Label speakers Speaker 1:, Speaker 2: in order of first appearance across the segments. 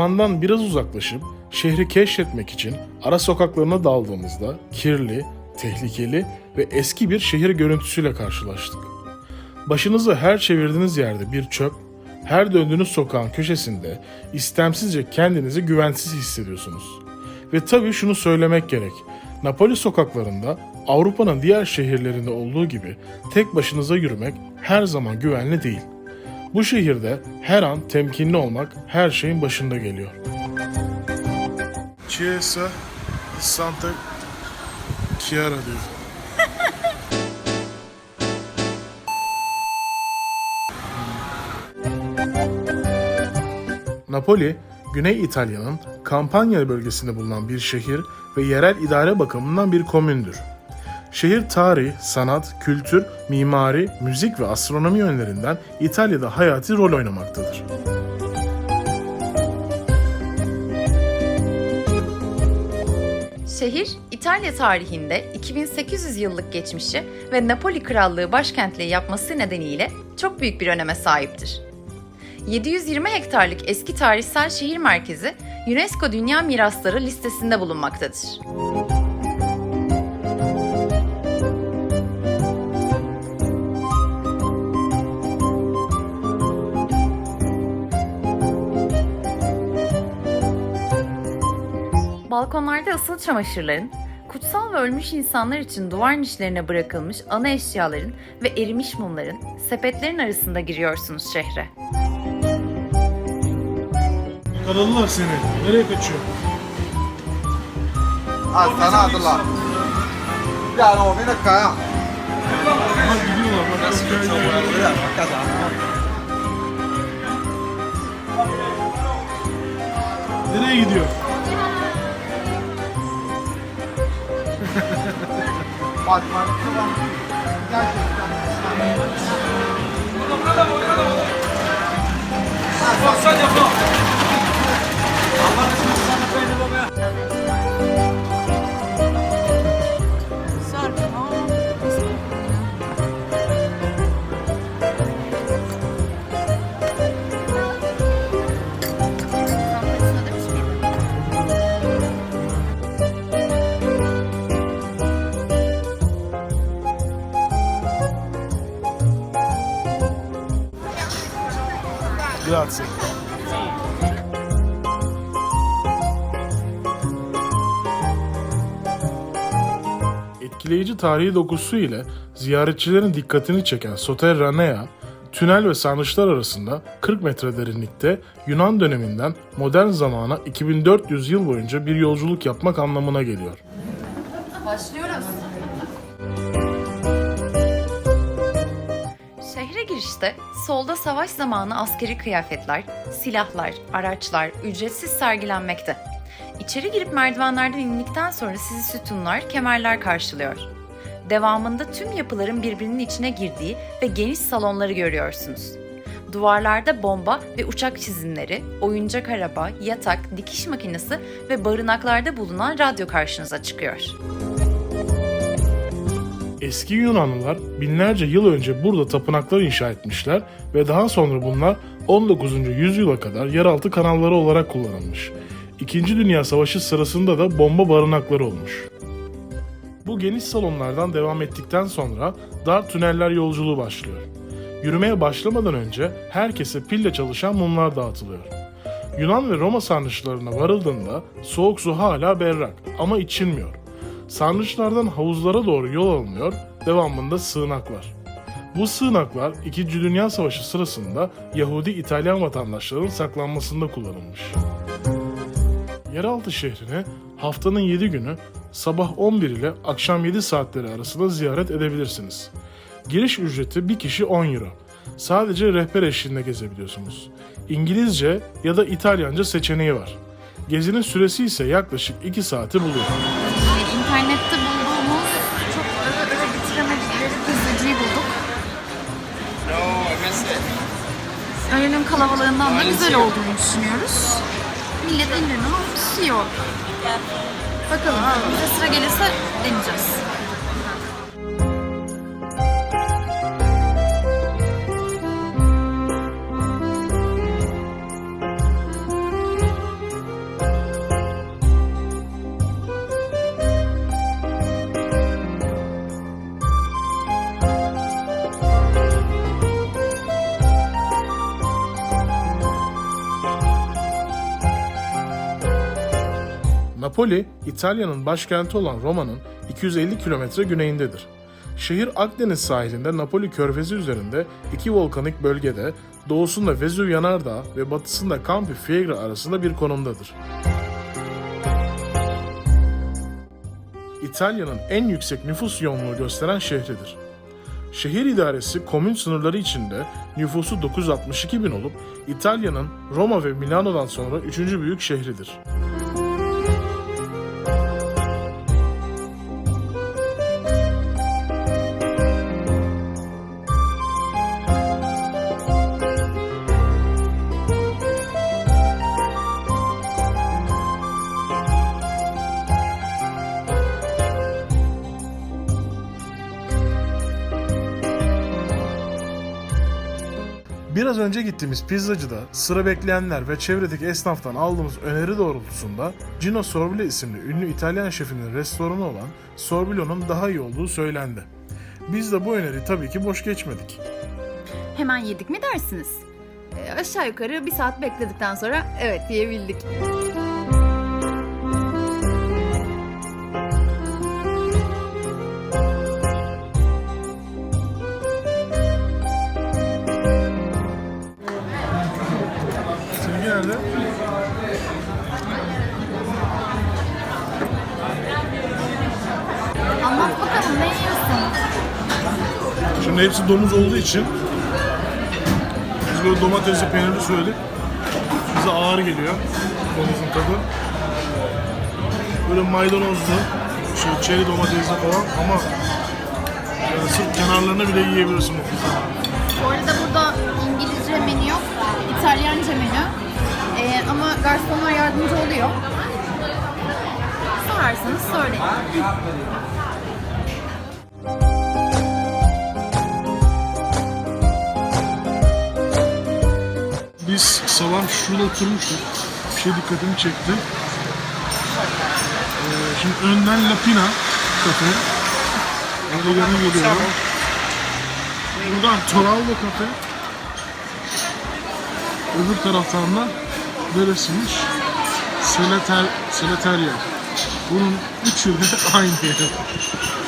Speaker 1: ormandan biraz uzaklaşıp şehri keşfetmek için ara sokaklarına daldığımızda kirli, tehlikeli ve eski bir şehir görüntüsüyle karşılaştık. Başınızı her çevirdiğiniz yerde bir çöp, her döndüğünüz sokağın köşesinde istemsizce kendinizi güvensiz hissediyorsunuz. Ve tabii şunu söylemek gerek. Napoli sokaklarında Avrupa'nın diğer şehirlerinde olduğu gibi tek başınıza yürümek her zaman güvenli değil. Bu şehirde her an temkinli olmak her şeyin başında geliyor. Chiesa Santa Chiara diyor. Napoli, Güney İtalya'nın Kampanya bölgesinde bulunan bir şehir ve yerel idare bakımından bir komündür. Şehir tarih, sanat, kültür, mimari, müzik ve astronomi yönlerinden İtalya'da hayati rol oynamaktadır.
Speaker 2: Şehir, İtalya tarihinde 2800 yıllık geçmişi ve Napoli Krallığı başkentliği yapması nedeniyle çok büyük bir öneme sahiptir. 720 hektarlık eski tarihsel şehir merkezi UNESCO Dünya Mirasları listesinde bulunmaktadır. Balkonlarda asılı çamaşırların, kutsal ve ölmüş insanlar için duvar nişlerine bırakılmış ana eşyaların ve erimiş mumların, sepetlerin arasında giriyorsunuz şehre.
Speaker 1: Yakaladılar seni. Nereye kaçıyor?
Speaker 3: Ah, sana adılar. Ya no, vieni qua.
Speaker 1: Bak gidiyorlar. Bak, bak, gel, gel, gel. Nereye gidiyor?
Speaker 3: Bak, bak, bak. Gerçekten.
Speaker 1: Grazie. Etkileyici tarihi dokusu ile ziyaretçilerin dikkatini çeken Sotterranea, tünel ve sarnıçlar arasında 40 metre derinlikte Yunan döneminden modern zamana 2400 yıl boyunca bir yolculuk yapmak anlamına geliyor.
Speaker 2: Başlıyoruz. Şehre girişte solda savaş zamanı askeri kıyafetler, silahlar, araçlar ücretsiz sergilenmekte. İçeri girip merdivenlerden indikten sonra sizi sütunlar, kemerler karşılıyor. Devamında tüm yapıların birbirinin içine girdiği ve geniş salonları görüyorsunuz. Duvarlarda bomba ve uçak çizimleri, oyuncak araba, yatak, dikiş makinesi ve barınaklarda bulunan radyo karşınıza çıkıyor.
Speaker 1: Eski Yunanlılar binlerce yıl önce burada tapınaklar inşa etmişler ve daha sonra bunlar 19. yüzyıla kadar yeraltı kanalları olarak kullanılmış. İkinci Dünya Savaşı sırasında da bomba barınakları olmuş. Bu geniş salonlardan devam ettikten sonra dar tüneller yolculuğu başlıyor. Yürümeye başlamadan önce herkese pille çalışan mumlar dağıtılıyor. Yunan ve Roma sarnıçlarına varıldığında soğuk su hala berrak ama içilmiyor. Sarnıçlardan havuzlara doğru yol alınıyor, devamında sığınaklar. Bu sığınaklar 2. Dünya Savaşı sırasında Yahudi İtalyan vatandaşlarının saklanmasında kullanılmış. Yeraltı şehrini haftanın 7 günü sabah 11 ile akşam 7 saatleri arasında ziyaret edebilirsiniz. Giriş ücreti bir kişi 10 euro. Sadece rehber eşliğinde gezebiliyorsunuz. İngilizce ya da İtalyanca seçeneği var. Gezinin süresi ise yaklaşık 2 saati buluyor.
Speaker 2: İnternette bulduğumuz çok öve öve bitiremedikleri pizzacıyı bulduk. Öğlenin kalabalığından da güzel olduğunu düşünüyoruz. Millet ellerini alıp yiyor. Bakalım bize sıra gelirse deneyeceğiz.
Speaker 1: Napoli, İtalya'nın başkenti olan Roma'nın 250 kilometre güneyindedir. Şehir Akdeniz sahilinde Napoli körfezi üzerinde iki volkanik bölgede, doğusunda Vezüv Yanardağ ve batısında Campi Flegrei arasında bir konumdadır. İtalya'nın en yüksek nüfus yoğunluğu gösteren şehridir. Şehir idaresi komün sınırları içinde nüfusu 962 bin olup İtalya'nın Roma ve Milano'dan sonra üçüncü büyük şehridir. Biraz önce gittiğimiz pizzacıda sıra bekleyenler ve çevredeki esnaftan aldığımız öneri doğrultusunda Gino Sorbile isimli ünlü İtalyan şefinin restoranı olan Sorbilo'nun daha iyi olduğu söylendi. Biz de bu öneriyi tabii ki boş geçmedik.
Speaker 4: Hemen yedik mi dersiniz? Ee, aşağı yukarı bir saat bekledikten sonra evet diyebildik.
Speaker 1: Şimdi hepsi domuz olduğu için biz böyle domatesli peynirli söyledik. Bize ağır geliyor domuzun tadı. Böyle maydanozlu, şey, çeri domatesli falan ama yani sırf kenarlarını bile yiyebilirsin bu pizzanın.
Speaker 4: Bu arada burada İngilizce menü yok, İtalyanca menü. Ee, ama garsonlar yardımcı oluyor. Sorarsanız söyleyin.
Speaker 1: Biz sabah şurada oturmuştuk. Bir şey dikkatimi çekti. Ee, şimdi önden Lapina kafe. Orada yanına geliyorum. Buradan Torallo kafe. Öbür taraftan da neresiymiş? Seleter, Seleterya. Bunun üçü de aynı yer.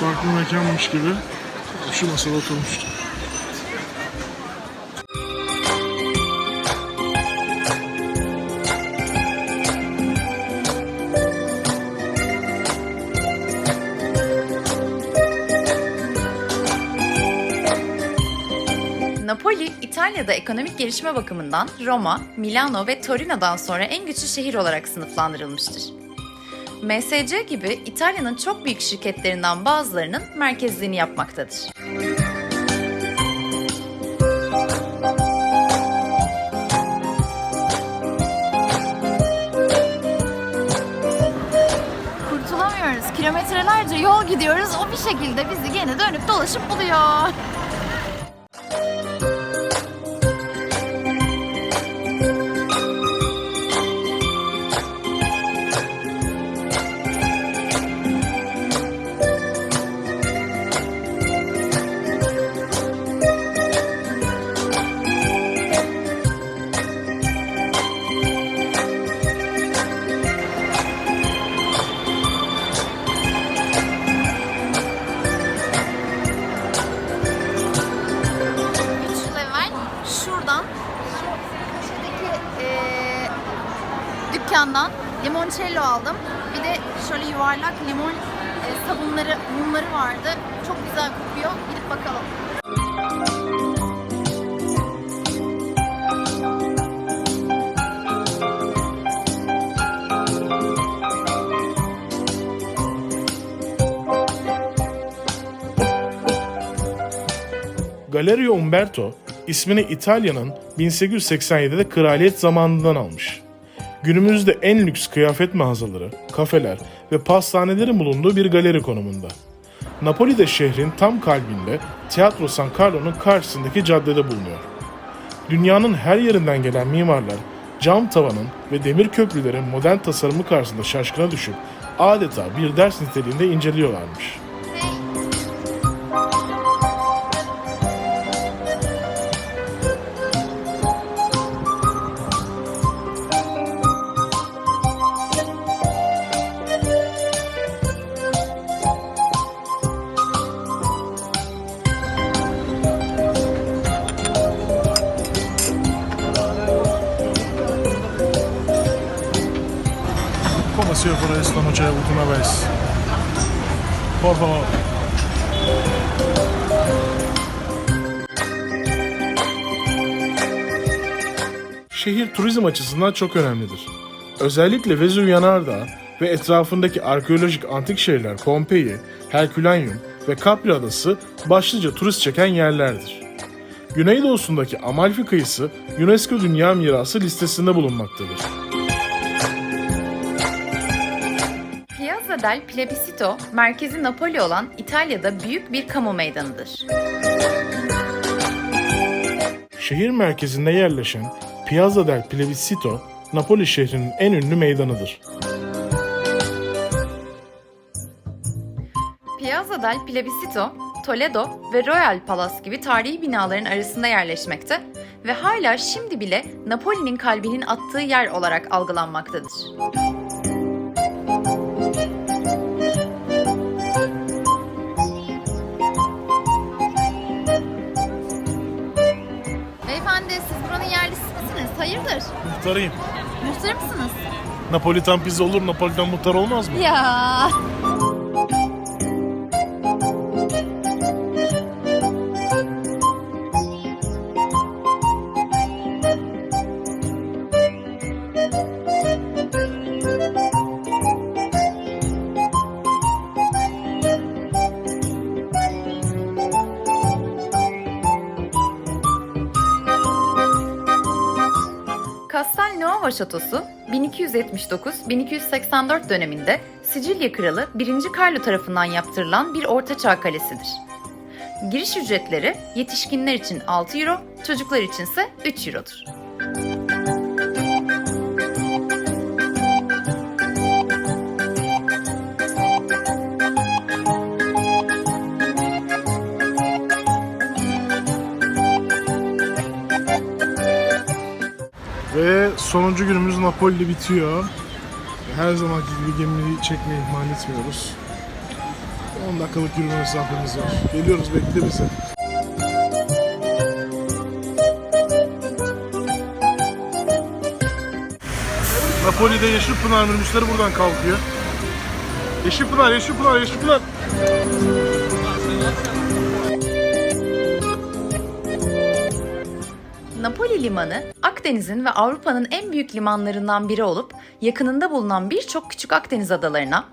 Speaker 1: Farklı mekanmış gibi. Şu masada oturmuştuk.
Speaker 2: İtalya'da ekonomik gelişme bakımından Roma, Milano ve Torino'dan sonra en güçlü şehir olarak sınıflandırılmıştır. MSC gibi İtalya'nın çok büyük şirketlerinden bazılarının merkezliğini yapmaktadır.
Speaker 4: Kurtulamıyoruz. Kilometrelerce yol gidiyoruz. O bir şekilde bizi gene dönüp dolaşıp buluyor. Aldım. Bir de şöyle yuvarlak limon e, sabunları, mumları vardı. Çok güzel kokuyor. Gidip bakalım.
Speaker 1: Galerio Umberto ismini İtalya'nın 1887'de kraliyet zamanından almış. Günümüzde en lüks kıyafet mağazaları, kafeler ve pastanelerin bulunduğu bir galeri konumunda. Napoli'de şehrin tam kalbinde Teatro San Carlo'nun karşısındaki caddede bulunuyor. Dünyanın her yerinden gelen mimarlar cam tavanın ve demir köprülerin modern tasarımı karşısında şaşkına düşüp adeta bir ders niteliğinde inceliyorlarmış. Por esta noche de última vez. Por favor. Şehir turizm açısından çok önemlidir. Özellikle Vezüv Yanardağ ve etrafındaki arkeolojik antik şehirler Pompei, Herkülenyum ve Capri Adası başlıca turist çeken yerlerdir. Güneydoğusundaki Amalfi kıyısı UNESCO Dünya Mirası listesinde bulunmaktadır.
Speaker 2: Piazza del Plebiscito, merkezi Napoli olan İtalya'da büyük bir kamu meydanıdır.
Speaker 1: Şehir merkezinde yerleşen Piazza del Plebiscito, Napoli şehrinin en ünlü meydanıdır.
Speaker 2: Piazza del Plebiscito, Toledo ve Royal Palace gibi tarihi binaların arasında yerleşmekte ve hala şimdi bile Napoli'nin kalbinin attığı yer olarak algılanmaktadır.
Speaker 1: Muhtarıyım.
Speaker 4: Muhtar mısınız?
Speaker 1: Napolitan pizza olur, Napolitan muhtar olmaz mı?
Speaker 4: Ya.
Speaker 2: Şatosu 1279-1284 döneminde Sicilya Kralı 1. Carlo tarafından yaptırılan bir ortaçağ kalesidir. Giriş ücretleri yetişkinler için 6 euro, çocuklar içinse 3 eurodur.
Speaker 1: Ve sonuncu günümüz Napoli'de bitiyor. Her zamanki gibi gemiyi çekmeyi ihmal etmiyoruz. 10 dakikalık yürüme mesafemiz var. Geliyoruz bekle bizi. Napoli'de Yeşilpınar minibüsleri buradan kalkıyor. Yeşilpınar, Yeşilpınar, Yeşilpınar.
Speaker 2: Napoli Limanı, Akdeniz'in ve Avrupa'nın en büyük limanlarından biri olup yakınında bulunan birçok küçük Akdeniz adalarına,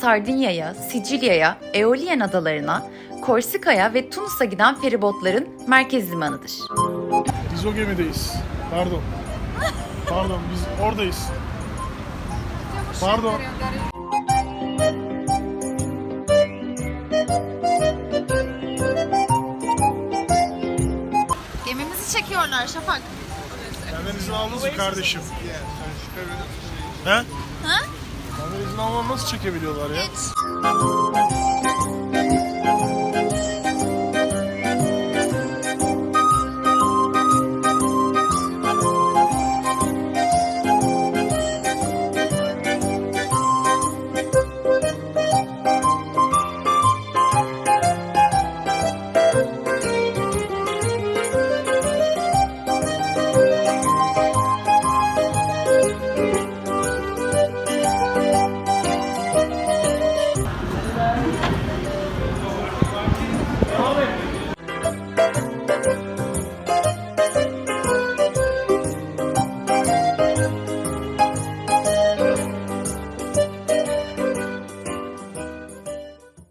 Speaker 2: Sardinya'ya, Sicilya'ya, Eolian adalarına, Korsika'ya ve Tunus'a giden feribotların merkez limanıdır.
Speaker 1: Biz o gemideyiz. Pardon. Pardon biz oradayız. Pardon.
Speaker 4: Gemimizi çekiyorlar Şafak.
Speaker 1: Benden izin aldınız mı kardeşim? He?
Speaker 4: Ha?
Speaker 1: Benden izin almadan nasıl çekebiliyorlar ya?
Speaker 4: Geç.